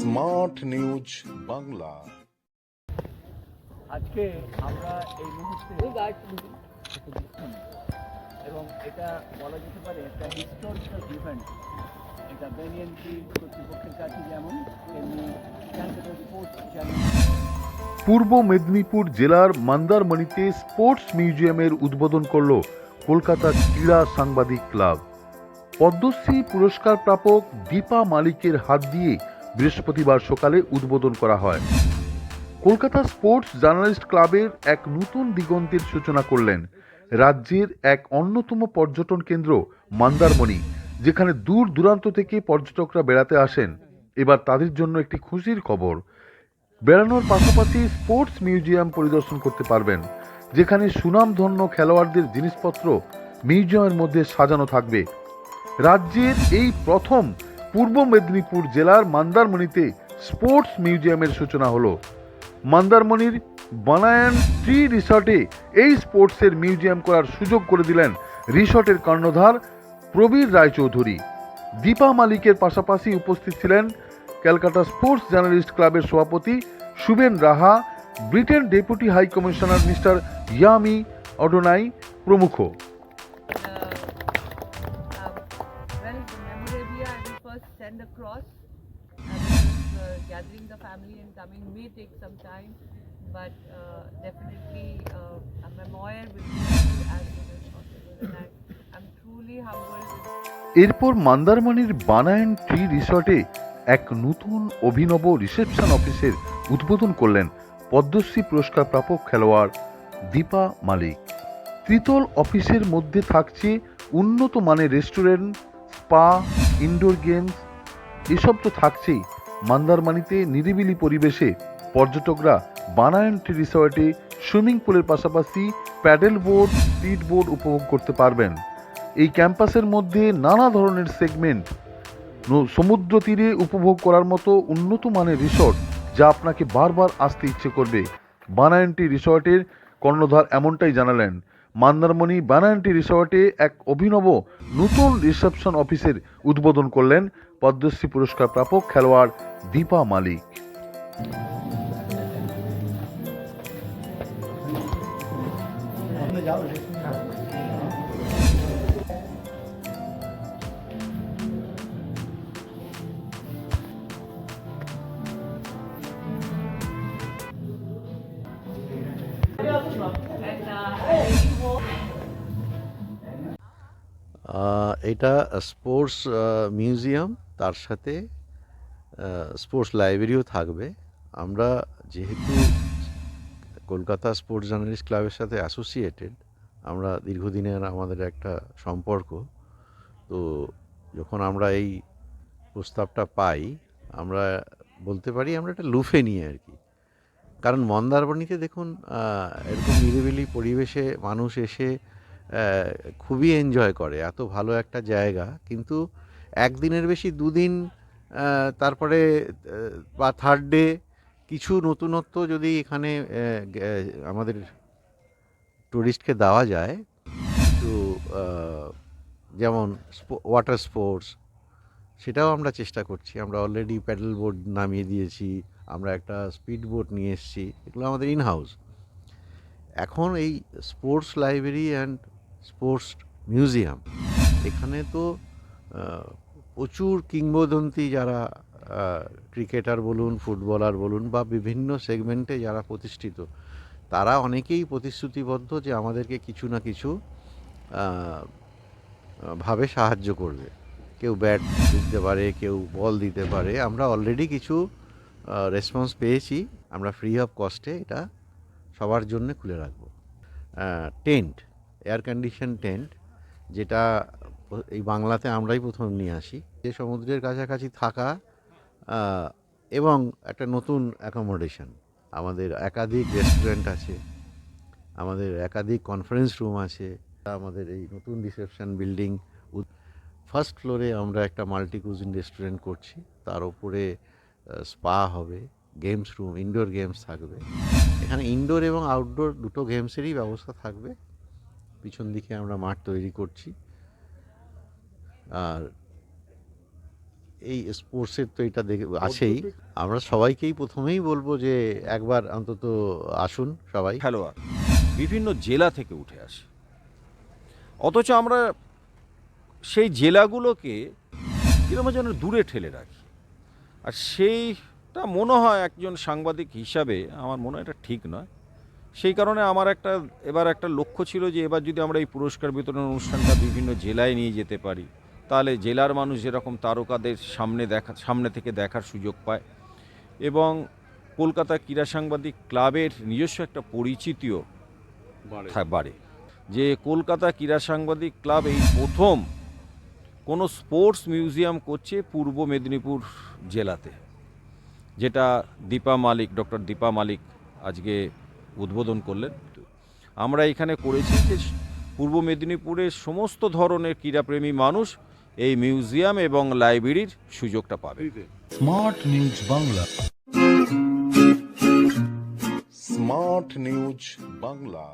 Smart news Bangla. আজকে আমরা এই মুহূর্তে এবং এটা বলা যেতে পারে একটা হিস্টোরিক্যাল ইভেন্ট এটা বেনিয়ানটি কর্তৃপক্ষের কাছে যেমন তেমনি পূর্ব মেদিনীপুর জেলার মন্দারমণিতে স্পোর্টস মিউজিয়ামের উদ্বোধন করল কলকাতা ক্রীড়া সাংবাদিক ক্লাব। পদ্মশ্রী পুরস্কার প্রাপক দীপা মালিকের হাত দিয়ে বৃহস্পতিবার সকালে উদ্বোধন করা হয়। কলকাতা স্পোর্টস জার্নালিস্ট ক্লাবের এক নতুন দিগন্তের সূচনা করলেন রাজ্যের এক অন্যতম পর্যটন কেন্দ্র মন্দারমণি, যেখানে দূর দূরান্ত থেকে পর্যটকরা বেড়াতে আসেন। এবার তাদের জন্য একটি খুশির খবর। বেড়ানোর পাশাপাশি স্পোর্টস মিউজিয়াম পরিদর্শন করতে পারবেন, যেখানে সুনামধন্য খেলোয়াড়দের জিনিসপত্র মিউজিয়ামের মধ্যে সাজানো থাকবে। রাজ্যের এই প্রথম পূর্ব মেদিনীপুর জেলার মন্দারমণিতে স্পোর্টস মিউজিয়ামের সূচনা হলো। মন্দারমণির বানায়ন ট্রি রিসর্টে এই স্পোর্টসের মিউজিয়াম করার সুযোগ করে দিলেন রিসর্টের কর্ণধার প্রবীর রায়চৌধুরী। দীপা মালিকের পাশাপাশি উপস্থিত ছিলেন ক্যালকাটা স্পোর্টস জার্নালিস্ট ক্লাবের সভাপতি Suben Raha, Britain deputy high commissioner mister yummy অডোনাই প্রমুখ। Family and coming may take some time, but uh, definitely uh, a memoir will be as soon as possible. And I'm truly humbled. এরপর মন্দারমণির বানায়ন tree রিসর্টে এক নতুন অভিনব reception অফিসের উদ্বোধন করলেন পদ্মশ্রী পুরস্কার প্রাপক খেলোয়াড় দীপা মালিক ত্রিতল অফিসের মধ্যে থাকছে উন্নত মানের রেস্টুরেন্ট স্পা ইনডোর গেমস এসব তো থাকছেই মন্দারমানিতে নিরিবিলি পরিবেশে পর্যটকরা বানায়ন ট্রি রিসর্টে সুইমিং পুলের পাশাপাশি প্যাডেল বোর্ড, স্পিড বোর্ড উপভোগ করতে পারবেন। এই ক্যাম্পাসের মধ্যে নানা ধরনের সেগমেন্ট সমুদ্র তীরে উপভোগ করার মতো উন্নত মানের রিসর্ট যা আপনাকে বারবার আসতে ইচ্ছে করবে। বানায়নটি রিসর্টের কর্ণধার এমনটাই জানালেন। মন্দারমণি বানায়নটি রিসর্টে এক অভিনব নতুন রিসেপশন অফিসের উদ্বোধন করলেন পদ্মশ্রী পুরস্কার প্রাপক খেলোয়াড় দীপা মালিক। এটা স্পোর্টস মিউজিয়াম তার সাথে স্পোর্টস লাইব্রেরিও থাকবে। আমরা যেহেতু কলকাতা স্পোর্টস জার্নালিস্ট ক্লাবের সাথে অ্যাসোসিয়েটেড আমরা দীর্ঘদিনের আমাদের একটা সম্পর্ক, তো যখন আমরা এই প্রস্তাবটা পাই, আমরা বলতে পারি আমরা একটা লুফে নিয়ে আর কি। কারণ মন্দারমণিতে দেখুন এরকম নিরিবিলি পরিবেশে মানুষ এসে খুবই এনজয় করে, এত ভালো একটা জায়গা। কিন্তু একদিনের বেশি দুদিন তারপরে বা থার্ড ডে কিছু নতুনত্ব যদি এখানে আমাদের ট্যুরিস্টকে দেওয়া যায়, তো যেমন ওয়াটার স্পোর্টস সেটাও আমরা চেষ্টা করছি। আমরা অলরেডি প্যাডেল বোর্ড নামিয়ে দিয়েছি, আমরা একটা স্পিড বোট নিয়ে এসেছি, এগুলো আমাদের ইন হাউস এখন এই sports library and sports museum এখানে তো প্রচুর কিংবদন্তি যারা ক্রিকেটার বলুন, ফুটবলার বলুন বা বিভিন্ন সেগমেন্টে যারা প্রতিষ্ঠিত, তারা অনেকেই প্রতিশ্রুতিবদ্ধ যে আমাদেরকে কিছু না কিছু ভাবে সাহায্য করবে। কেউ ব্যাট দিতে পারে, কেউ বল দিতে পারে। আমরা অলরেডি কিছু রেসপন্স পেয়েছি। আমরা ফ্রি অফ কস্টে এটা সবার জন্য খুলে রাখব। টেন্ট এয়ার কন্ডিশন টেন্ট যেটা এই বাংলাতে আমরাই প্রথম নিয়ে আসি। যে সমুদ্রের কাছাকাছি থাকা এবং একটা নতুন অ্যাকোমোডেশন আমাদের একাধিক রেস্টুরেন্ট আছে, আমাদের একাধিক কনফারেন্স রুম আছে, আমাদের এই নতুন রিসেপশন বিল্ডিং ফার্স্ট ফ্লোরে আমরা একটা মাল্টি কুজিন রেস্টুরেন্ট করছি। তার উপরে স্পা হবে গেমস রুম ইনডোর গেমস থাকবে। এখানে ইনডোর এবং আউটডোর দুটো গেমসেরই ব্যবস্থা থাকবে। পিছন দিকে আমরা মাঠ তৈরি করছি। আর এই স্পোর্টসের তো এটা দেখে আছেই। আমরা সবাইকেই প্রথমেই বলব যে একবার অন্তত আসুন সবাই। খেলোয়াড় বিভিন্ন জেলা থেকে উঠে আসে। অথচ আমরা সেই জেলাগুলোকে কীরকম যেন দূরে ঠেলে রাখি। আর সেইটা মনে হয় একজন সাংবাদিক হিসাবে আমার মনে হয় এটা ঠিক নয়। সেই কারণে আমার একটা এবার একটা লক্ষ্য ছিল যে এবার যদি আমরা এই পুরস্কার বিতরণ অনুষ্ঠানটা বিভিন্ন জেলায় নিয়ে যেতে পারি। তাহলে জেলার মানুষ যেরকম তারকাদের সামনে দেখা সামনে থেকে দেখার সুযোগ পায়। এবং কলকাতা ক্রীড়া সাংবাদিক ক্লাবের নিজস্ব একটা পরিচিতিও বাড়ে। যে কলকাতা ক্রীড়া সাংবাদিক ক্লাব এই প্রথম কোনো স্পোর্টস মিউজিয়াম করছে পূর্ব মেদিনীপুর জেলাতে যেটা দীপা মালিক ডক্টর দীপা মালিক আজকে উদ্বোধন করলেন। আমরা এখানে করেছি যে পূর্ব মেদিনীপুরের সমস্ত ধরনের ক্রীড়াপ্রেমী মানুষ এই মিউজিয়াম এবং লাইব্রেরির সুযোগটা পাবে। Smart news Bangla. Smart news Bangla.